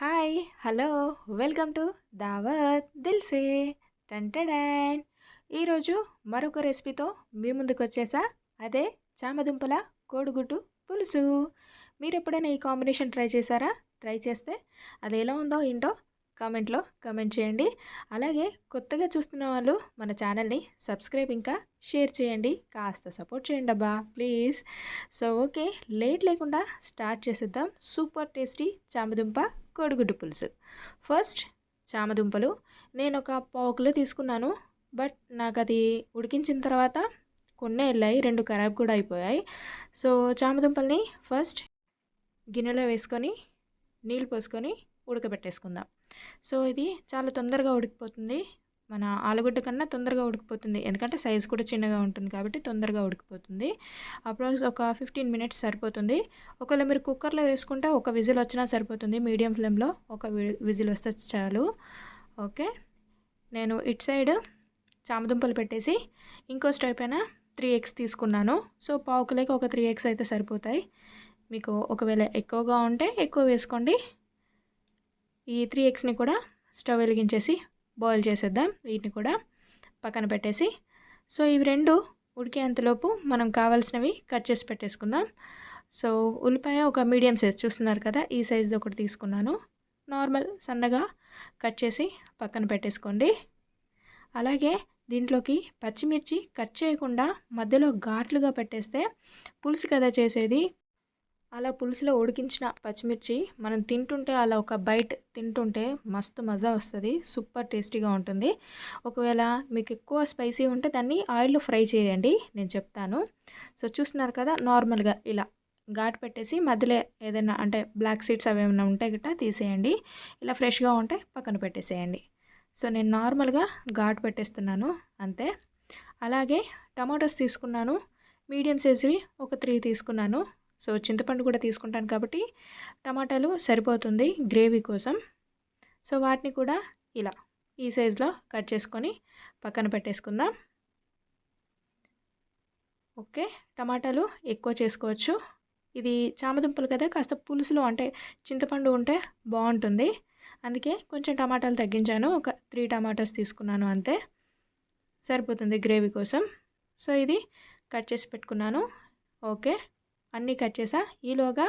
Hi hello welcome to దావత్ దిల్సే టంటడాన్ ఈరోజు మరొక రెసిపీతో మీ ముందుకు వచ్చేసా? అదే చామదుంపల కోడిగుడ్డు పులుసు. మీరు ఎప్పుడైనా ఈ కాంబినేషన్ ట్రై చేశారా? ట్రై చేస్తే అది ఎలా ఉందో ఏంటో కామెంట్లో కామెంట్ చేయండి. అలాగే కొత్తగా చూస్తున్న వాళ్ళు మన ఛానల్ని సబ్స్క్రైబ్ ఇంకా షేర్ చేయండి. కాస్త సపోర్ట్ చేయండి అబ్బా ప్లీజ్ సో ఓకే లేట్ లేకుండా స్టార్ట్ చేసేద్దాం. సూపర్ టేస్టీ చామదుంప కోడిగుడ్డు పులుసు. ఫస్ట్ చామదుంపలు. నేను ఒక పావు కిలో తీసుకున్నాను. బట్ నాకు అది ఉడికించిన తర్వాత కొన్ని వెళ్ళాయి రెండు ఖరాబ్ కూడా అయిపోయాయి. సో చామదుంపల్ని ఫస్ట్ గిన్నెలో వేసుకొని నీళ్ళు పోసుకొని ఉడకబెట్టేసుకుందాం. సో ఇది చాలా తొందరగా ఉడికిపోతుంది. మన ఆలుగడ్డ కన్నా తొందరగా ఉడికిపోతుంది. ఎందుకంటే సైజ్ కూడా చిన్నగా ఉంటుంది కాబట్టి తొందరగా ఉడికిపోతుంది. అప్రాక్స్ ఒక ఫిఫ్టీన్ మినిట్స్ సరిపోతుంది. ఒకవేళ మీరు కుక్కర్లో వేసుకుంటే ఒక విజిల్ వచ్చినా సరిపోతుంది. మీడియం ఫ్లేమ్లో ఒక విజిల్ వస్తే చాలు. ఓకే? నేను ఇట్ సైడ్ చామదుంపలు పెట్టేసి ఇంకో స్టవ్ పైన త్రీ ఎగ్స్ తీసుకున్నాను. సో పావు కిలోకి ఒక త్రీ ఎగ్స్ అయితే సరిపోతాయి. మీకు ఒకవేళ ఎక్కువగా ఉంటే ఎక్కువ వేసుకోండి. ఈ త్రీ ఎగ్స్ని కూడా స్టవ్ వెలిగించేసి బాయిల్ చేసేద్దాం. వీటిని కూడా పక్కన పెట్టేసి. సో ఇవి రెండు ఉడికేంతలోపు మనం కావాల్సినవి కట్ చేసి పెట్టేసుకుందాం. సో ఉల్లిపాయ ఒక మీడియం సైజ్ చూస్తున్నారు కదా ఈ సైజ్ది ఒకటి తీసుకున్నాను. నార్మల్ సన్నగా కట్ చేసి పక్కన పెట్టేసుకోండి. అలాగే దీంట్లోకి పచ్చిమిర్చి కట్ చేయకుండా మధ్యలో ఘాట్లుగా పెట్టేస్తే పులుసు కదా చేసేది. అలా పులుసులో ఉడికించిన పచ్చిమిర్చి మనం తింటుంటే అలా ఒక బైట్ తింటుంటే మస్తు మజా వస్తుంది సూపర్ టేస్టీగా ఉంటుంది. ఒకవేళ మీకు ఎక్కువ స్పైసీ ఉంటే దాన్ని ఆయిల్లో ఫ్రై చేయండి నేను చెప్తాను. సో చూస్తున్నారు కదా నార్మల్గా ఇలా ఘాట్ పెట్టేసి మధ్యలో ఏదైనా అంటే బ్లాక్ సీడ్స్ అవి ఏమైనా ఉంటే గిట్ట తీసేయండి. ఇలా ఫ్రెష్గా ఉంటే పక్కన పెట్టేసేయండి. సో నేను నార్మల్గా ఘాట్ పెట్టేస్తున్నాను అంతే. అలాగే టమాటోస్ తీసుకున్నాను మీడియం సైజువి ఒక త్రీ తీసుకున్నాను. సో చింతపండు కూడా తీసుకుంటాను కాబట్టి టమాటాలు సరిపోతుంది గ్రేవీ కోసం. సో వాటిని కూడా ఇలా ఈ సైజులో కట్ చేసుకొని పక్కన పెట్టేసుకుందాం. ఓకే టమాటాలు ఎక్కువ చేసుకోవచ్చు. ఇది చామదుంపలు కదా కాస్త పులుసులో అంటే చింతపండు ఉంటే బాగుంటుంది. అందుకే కొంచెం టమాటాలు తగ్గించాను ఒక త్రీ టమాటాస్ తీసుకున్నాను అంతే. సరిపోతుంది గ్రేవీ కోసం. సో ఇది కట్ చేసి పెట్టుకున్నాను. ఓకే అన్నీ కట్ చేసా. ఈలోగా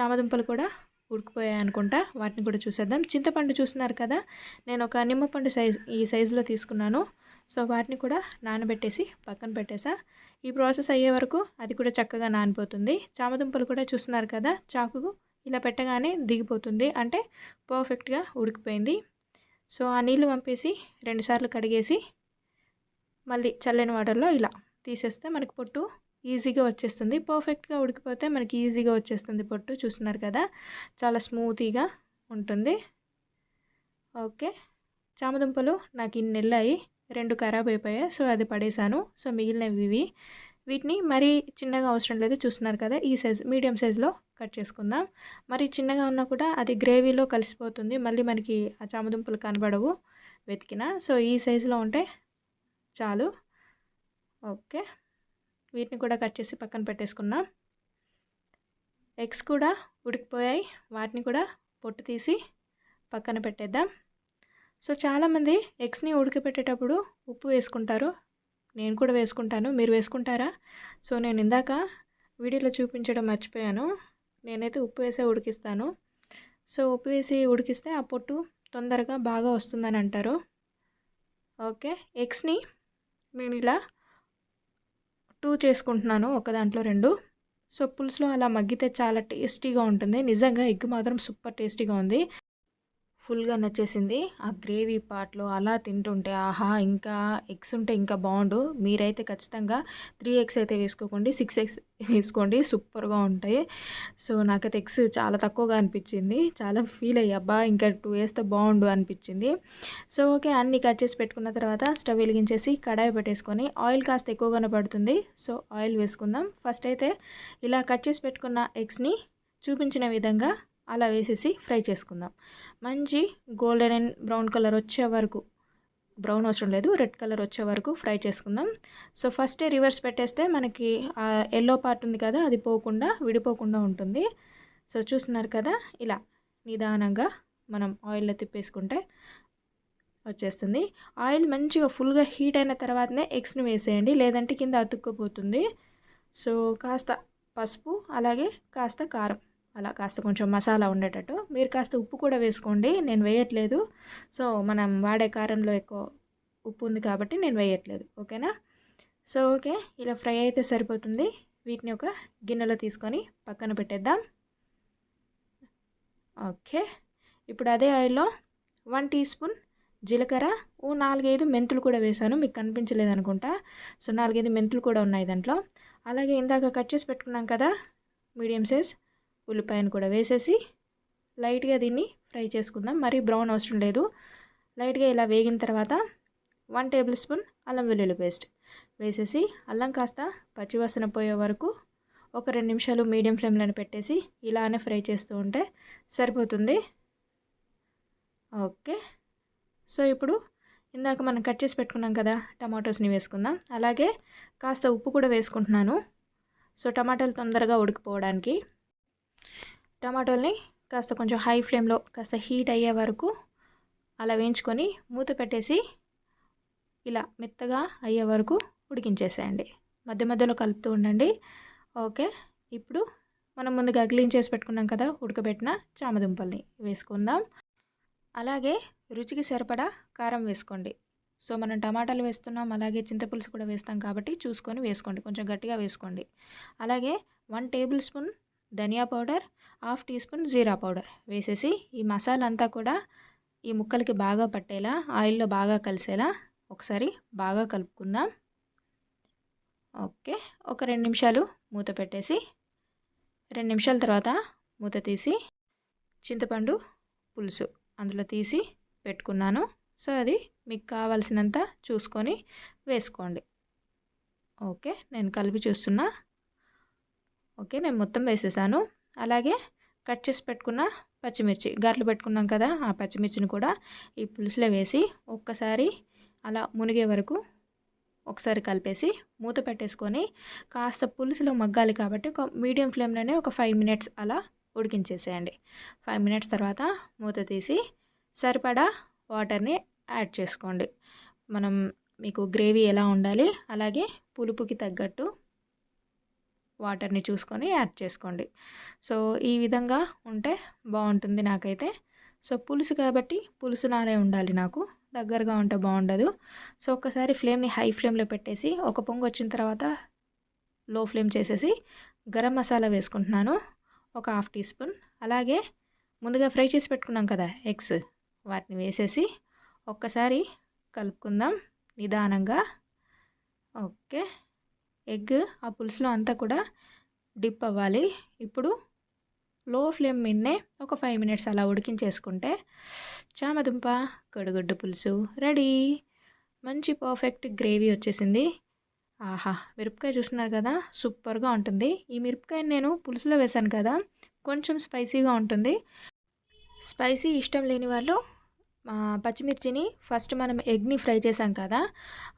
చామదుంపలు కూడా ఉడికిపోయాయి అనుకుంటా. వాటిని కూడా చూసేద్దాం. చింతపండు చూస్తున్నారు కదా? నేను ఒక నిమ్మపండు సైజ్ ఈ సైజులో తీసుకున్నాను. సో వాటిని కూడా నానబెట్టేసి పక్కన పెట్టేసా. ఈ ప్రాసెస్ అయ్యే వరకు అది కూడా చక్కగా నానిపోతుంది. చామదుంపలు కూడా చూస్తున్నారు కదా? చాకుకు ఇలా పెట్టగానే దిగిపోతుంది. అంటే పర్ఫెక్ట్గా ఉడికిపోయింది. సో ఆ నీళ్ళు పంపేసి రెండుసార్లు కడిగేసి మళ్ళీ చల్లని వాటర్లో ఇలా తీసేస్తే మనకు పొట్టు ఈజీగా వచ్చేస్తుంది. పర్ఫెక్ట్గా ఉడికిపోతే మనకి ఈజీగా వచ్చేస్తుంది పొట్టు. చూస్తున్నారు కదా? చాలా స్మూతీగా ఉంటుంది. ఓకే. చామదుంపలు నాకు ఇన్ని వెళ్ళాయి రెండు ఖరాబ్ అయిపోయాయి. సో అది పడేశాను సో మిగిలినవి ఇవి. వీటిని మరీ చిన్నగా అవసరం లేదు. చూస్తున్నారు కదా? ఈ సైజ్ మీడియం సైజులో కట్ చేసుకుందాం. మరి చిన్నగా ఉన్నా కూడా అది గ్రేవీలో కలిసిపోతుంది. మళ్ళీ మనకి ఆ చామదుంపలు కనబడవు వెతికిన. సో ఈ సైజులో ఉంటే చాలు. ఓకే. వీటిని కూడా కట్ చేసి పక్కన పెట్టేసుకున్నాం. ఎగ్స్ కూడా ఉడికిపోయాయి. వాటిని కూడా పొట్టు తీసి పక్కన పెట్టేద్దాం. సో చాలామంది ఎగ్స్ని ఉడకపెట్టేటప్పుడు ఉప్పు వేసుకుంటారు. నేను కూడా వేసుకుంటాను. మీరు వేసుకుంటారా? సో నేను ఇందాక వీడియోలో చూపించడం మర్చిపోయాను. నేనైతే ఉప్పు వేసే ఉడికిస్తాను. సో ఉప్పు వేసి ఉడికిస్తే ఆ పొట్టు తొందరగా బాగా వస్తుందని అంటారు. ఓకే? ఎగ్స్ని నేను ఇలా టూ చేసుకుంటున్నాను ఒక దాంట్లో రెండు. సో పులుసులో అలా మగ్గితే చాలా టేస్టీగా ఉంటుంది. నిజంగా ఎగ్ మాత్రం సూపర్ టేస్టీగా ఉంది. ఫుల్గా నచ్చేసింది. ఆ గ్రేవీ పార్ట్లో అలా తింటుంటే ఆహా ఇంకా ఎగ్స్ ఉంటే ఇంకా బాగుండు. మీరైతే ఖచ్చితంగా త్రీ ఎగ్స్ అయితే వేసుకోకండి సిక్స్ ఎగ్స్ వేసుకోండి. సూపర్గా ఉంటాయి. సో నాకైతే ఎగ్స్ చాలా తక్కువగా అనిపించింది. చాలా ఫీల్ అయ్యి అబ్బా ఇంకా టూ వేస్తే బాగుండు అనిపించింది. సో ఓకే అన్నీ కట్ చేసి పెట్టుకున్న తర్వాత స్టవ్ వెలిగించేసి కడాయి పెట్టేసుకొని ఆయిల్ కాస్త ఎక్కువగానే పడుతుంది. సో ఆయిల్ వేసుకుందాం. ఫస్ట్ అయితే ఇలా కట్ చేసి పెట్టుకున్న ఎగ్స్ని చూపించిన విధంగా అలా వేసేసి ఫ్రై చేసుకుందాం. మంచి గోల్డెన్ అండ్ బ్రౌన్ కలర్ వచ్చే వరకు బ్రౌన్ అవసరం లేదు రెడ్ కలర్ వచ్చే వరకు ఫ్రై చేసుకుందాం. సో ఫస్టే రివర్స్ పెట్టేస్తే మనకి ఆ ఎల్లో పార్ట్ ఉంది కదా అది పోకుండా విడిపోకుండా ఉంటుంది. సో చూస్తున్నారు కదా ఇలా నిదానంగా మనం ఆయిల్లో తిప్పేసుకుంటే వచ్చేస్తుంది. ఆయిల్ మంచిగా ఫుల్గా హీట్ అయిన తర్వాతనే ఎగ్స్ని వేసేయండి లేదంటే కింద అతుక్కుపోతుంది. సో కాస్త పసుపు అలాగే కాస్త కారం. అలా కాస్త కొంచెం మసాలా ఉండేటట్టు. మీరు కాస్త ఉప్పు కూడా వేసుకోండి. నేను వేయట్లేదు. సో మనం వాడే కారంలో ఎక్కువ ఉప్పు ఉంది కాబట్టి నేను వేయట్లేదు. ఓకేనా? So okay. ఇలా ఫ్రై అయితే సరిపోతుంది. వీటిని ఒక గిన్నెలో తీసుకొని పక్కన పెట్టేద్దాం. ఓకే. ఇప్పుడు అదే ఆయిల్లో వన్ టీ స్పూన్ జీలకర్ర ఓ నాలుగైదు మెంతులు కూడా వేసాను మీకు కనిపించలేదు అనుకుంటా. సో నాలుగైదు మెంతులు కూడా ఉన్నాయి దాంట్లో. అలాగే ఇందాక కట్ చేసి పెట్టుకున్నాం కదా మీడియం సైజ్. ఉల్లిపాయను కూడా వేసేసి లైట్గా దీన్ని ఫ్రై చేసుకుందాం. మరీ బ్రౌన్ అవసరం లేదు. లైట్గా ఇలా వేగిన తర్వాత వన్ టేబుల్ స్పూన్ అల్లం వెల్లుల్లి పేస్ట్ వేసేసి అల్లం కాస్త పచ్చివాసన పోయే వరకు ఒక రెండు నిమిషాలు మీడియం ఫ్లేమ్లో పెట్టేసి ఇలానే ఫ్రై చేస్తూ ఉంటే సరిపోతుంది. ఓకే. సో ఇప్పుడు ఇందాక మనం కట్ చేసి పెట్టుకున్నాం కదా టమాటోస్ని వేసుకుందాం. అలాగే కాస్త ఉప్పు కూడా వేసుకుంటున్నాను. సో టమాటాలు తొందరగా ఉడికిపోవడానికి టమాటోల్ని కాస్త కొంచెం హై ఫ్లేమ్లో కాస్త హీట్ అయ్యే వరకు అలా వేయించుకొని మూత పెట్టేసి ఇలా మెత్తగా అయ్యే వరకు ఉడికించేసేయండి. మధ్య మధ్యలో కలుపుతూ ఉండండి. ఓకే? ఇప్పుడు మనం ముందుగా క్లీన్ చేసి పెట్టుకున్నాం కదా ఉడకబెట్టిన చామదుంపల్ని వేసుకుందాం. అలాగే రుచికి సరిపడా కారం వేసుకోండి. సో మనం టమాటాలు వేస్తున్నాం అలాగే చింతపులుసు కూడా వేస్తాం కాబట్టి చూసుకొని వేసుకోండి. కొంచెం గట్టిగా వేసుకోండి. అలాగే వన్ టేబుల్ స్పూన్ ధనియా పౌడర్ హాఫ్ టీ స్పూన్ జీరా పౌడర్ వేసేసి ఈ మసాలా అంతా కూడా ఈ ముక్కలకి బాగా పట్టేలా ఆయిల్లో బాగా కలిసేలా ఒకసారి బాగా కలుపుకుందాం. ఓకే ఒక రెండు నిమిషాలు మూత పెట్టేసి రెండు నిమిషాల తర్వాత మూత తీసి చింతపండు పులుసు అందులో తీసి పెట్టుకున్నాను. సో అది మీకు కావాల్సినంత చూసుకొని వేసుకోండి. ఓకే నేను కలిపి చూస్తున్నా. ఓకే నేను మొత్తం వేసేసాను. అలాగే కట్ చేసి పెట్టుకున్న పచ్చిమిర్చి గాట్లు పెట్టుకున్నాం కదా ఆ పచ్చిమిర్చిని కూడా ఈ పులుసులో వేసి ఒక్కసారి అలా మునిగే వరకు ఒకసారి కలిపేసి మూత పెట్టేసుకొని కాస్త పులుసులో మగ్గాలి కాబట్టి ఒక మీడియం ఫ్లేమ్లోనే ఒక ఫైవ్ మినిట్స్ అలా ఉడికించేసేయండి. ఫైవ్ మినిట్స్ తర్వాత మూత తీసి సరిపడా వాటర్ని యాడ్ చేసుకోండి. మనం మీకు గ్రేవీ ఎలా ఉండాలి అలాగే పులుపుకి తగ్గట్టు వాటర్ని చూసుకొని యాడ్ చేసుకోండి. సో ఈ విధంగా ఉంటే బాగుంటుంది నాకైతే. సో పులుసు కాబట్టి పులుసు నానే ఉండాలి నాకు. దగ్గరగా ఉంటే బాగుండదు. సో ఒక్కసారి ఫ్లేమ్ని హై ఫ్లేమ్లో పెట్టేసి ఒక పొంగు వచ్చిన తర్వాత లో ఫ్లేమ్ చేసేసి గరం మసాలా వేసుకుంటున్నాను. ఒక హాఫ్ టీ స్పూన్. అలాగే ముందుగా ఫ్రై చేసి పెట్టుకున్నాం కదా ఎగ్స్. వాటిని వేసేసి ఒక్కసారి కలుపుకుందాం నిదానంగా. ఓకే. ఎగ్ ఆ పులుసులో అంతా కూడా డిప్ అవ్వాలి. ఇప్పుడు లో ఫ్లేమ్ మీదనే ఒక ఫైవ్ మినిట్స్ అలా ఉడికించేసుకుంటే చామదుంప కడుగుడ్డు పులుసు రెడీ. మంచి పర్ఫెక్ట్ గ్రేవీ వచ్చేసింది. ఆహా మిరపకాయ చూస్తున్నారు కదా సూపర్గా ఉంటుంది. ఈ మిరపకాయని నేను పులుసులో వేశాను కదా కొంచెం స్పైసీగా ఉంటుంది. స్పైసీ ఇష్టం లేని వాళ్ళు పచ్చిమిర్చిని ఫస్ట్ మనం ఎగ్ని ఫ్రై చేసాం కదా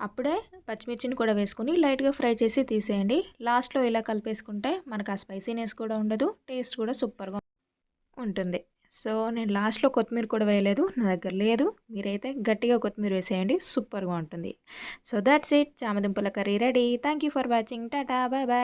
అప్పుడే పచ్చిమిర్చిని కూడా వేసుకుని లైట్గా ఫ్రై చేసి తీసేయండి. లాస్ట్లో ఇలా కలిపేసుకుంటే మనకు ఆ స్పైసీనెస్ కూడా ఉండదు టేస్ట్ కూడా సూపర్గా ఉంటుంది. సో నేను లాస్ట్లో కొత్తిమీర కూడా వేయలేదు నా దగ్గర లేదు. మీరైతే గట్టిగా కొత్తిమీర వేసేయండి సూపర్గా ఉంటుంది. So that's it చామదుంపుల curry ready. Thank you for watching tata bye bye